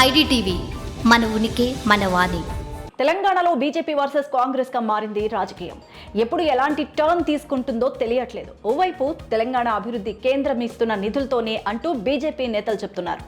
IDTV మన ఉనికి మన వాణి. తెలంగాణలో బీజేపీ వర్సెస్ కాంగ్రెస్గా మారింది రాజకీయం. ఎప్పుడు ఎలాంటి టర్న్ తీసుకుంటుందో తెలియట్లేదు. ఓవైపు తెలంగాణ అభివృద్ధి కేంద్రం ఇస్తున్న నిధులతోనే అంటూ బీజేపీ నేతలు చెప్తున్నారు.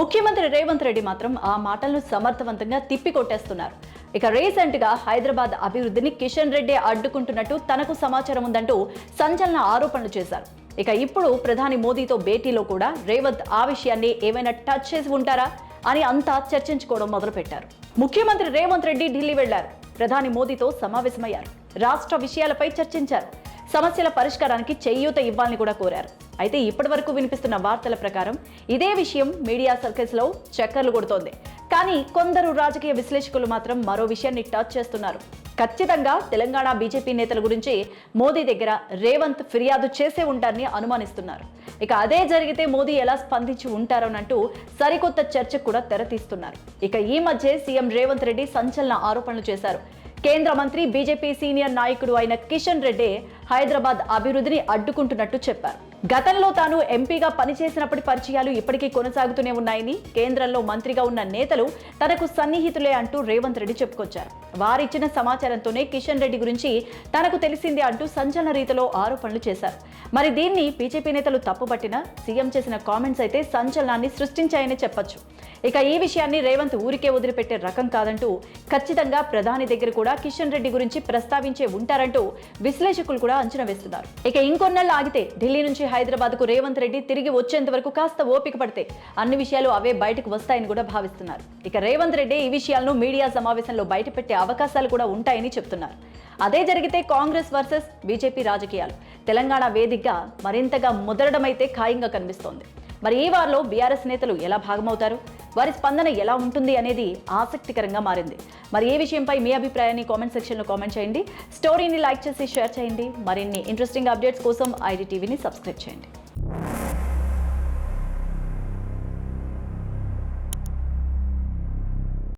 ముఖ్యమంత్రి రేవంత్ రెడ్డి మాత్రం ఆ మాటలను సమర్థవంతంగా తిప్పికొట్టేస్తున్నారు. ఇక రీసెంట్గా హైదరాబాద్ అభివృద్ధిని కిషన్ రెడ్డి అడ్డుకుంటున్నట్టు తనకు సమాచారం ఉందంటూ సంచలన ఆరోపణలు చేశారు. ఇక ఇప్పుడు ప్రధాని మోదీతో భేటీలో కూడా రేవంత్ ఆ విషయాన్ని ఏమైనా టచ్ చేసి ఉంటారా? అని అంతా చర్చించుకోవడం మొదలుపెట్టారు. ముఖ్యమంత్రి రేవంత్ రెడ్డి ఢిల్లీ వెళ్ళారు. ప్రధాని మోదీతో సమావేశమయ్యారు. రాష్ట్ర విషయాలపై చర్చించారు. సమస్యల పరిష్కారానికి చేయూత ఇవ్వాలని కూడా కోరారు. అయితే ఇప్పటి వరకు వినిపిస్తున్న వార్తల ప్రకారం ఇదే విషయం మీడియా సర్కిల్స్లో చక్కర్లు కొడుతోంది. కానీ కొందరు రాజకీయ విశ్లేషకులు మాత్రం మరో విషయాన్ని టచ్ చేస్తున్నారు. ఖచ్చితంగా తెలంగాణ బీజేపీ నేతల గురించి మోదీ దగ్గర రేవంత్ ఫిర్యాదు చేసే ఉంటారని అనుమానిస్తున్నారు. ఇక అదే జరిగితే మోదీ ఎలా స్పందించి ఉంటారోనంటూ సరికొత్త చర్చకు కూడా తెరతీస్తున్నారు. ఇక ఈ మధ్య సీఎం రేవంత్ రెడ్డి సంచలన ఆరోపణలు చేశారు. కేంద్ర మంత్రి బీజేపీ సీనియర్ నాయకుడు అయిన కిషన్ రెడ్డి హైదరాబాద్ అభివృద్ధిని అడ్డుకుంటున్నట్టు చెప్పారు. గతంలో తాను ఎంపీగా పనిచేసినప్పటి పరిచయాలు ఇప్పటికీ కొనసాగుతూనే ఉన్నాయని కేంద్రంలో మంత్రిగా ఉన్న నేతలు తనకు సన్నిహితులే అంటూ రేవంత్ రెడ్డి చెప్పుకొచ్చారు. వారిచ్చిన సమాచారంతోనే కిషన్ రెడ్డి గురించి తనకు తెలిసింది అంటూ సంచలన రీతిలో ఆరోపణలు చేశారు. మరి దీన్ని బీజేపీ నేతలు తప్పుపట్టినా సీఎం చేసిన కామెంట్స్ అయితే సంచలనాన్ని సృష్టించాయని చెప్పొచ్చు. ఇక ఈ విషయాన్ని రేవంత్ ఊరికే వదిలిపెట్టే రకం కాదంటూ ఖచ్చితంగా ప్రధాని దగ్గర కూడా కిషన్ రెడ్డి గురించి ప్రస్తావించే ఉంటారంటూ విశ్లేషకులు కూడా అంచనా వేస్తున్నారు. ఇక ఇంకొన్నేళ్ళు ఆగితే ఢిల్లీ నుంచి హైదరాబాద్కు రేవంత్ రెడ్డి తిరిగి వచ్చేంత వరకు కాస్త ఓపిక పడితే అన్ని విషయాలు అవే బయటకు వస్తాయని కూడా భావిస్తున్నారు. ఇక రేవంత్ రెడ్డి ఈ విషయాలను మీడియా సమావేశంలో బయటపెట్టే అవకాశాలు కూడా ఉంటాయని చెప్తున్నారు. అదే జరిగితే కాంగ్రెస్ వర్సెస్ బీజేపీ రాజకీయాలు. తెలంగాణ వేదికగా మరింతగా ముదరడమైతే ఖాయంగా కనిపిస్తోంది. మరి ఈ వారిలో బీఆర్ఎస్ నేతలు ఎలా భాగమవుతారు? వారి స్పందన ఎలా ఉంటుంది అనేది ఆసక్తికరంగా మారింది. మరి ఏ విషయంపై మీ అభిప్రాయాన్ని కామెంట్ సెక్షన్లో కామెంట్ చేయండి. స్టోరీని లైక్ చేసి షేర్ చేయండి. మరిన్ని ఇంట్రెస్టింగ్ అప్డేట్స్ కోసం ఐడి టీవీని సబ్స్క్రైబ్ చేయండి.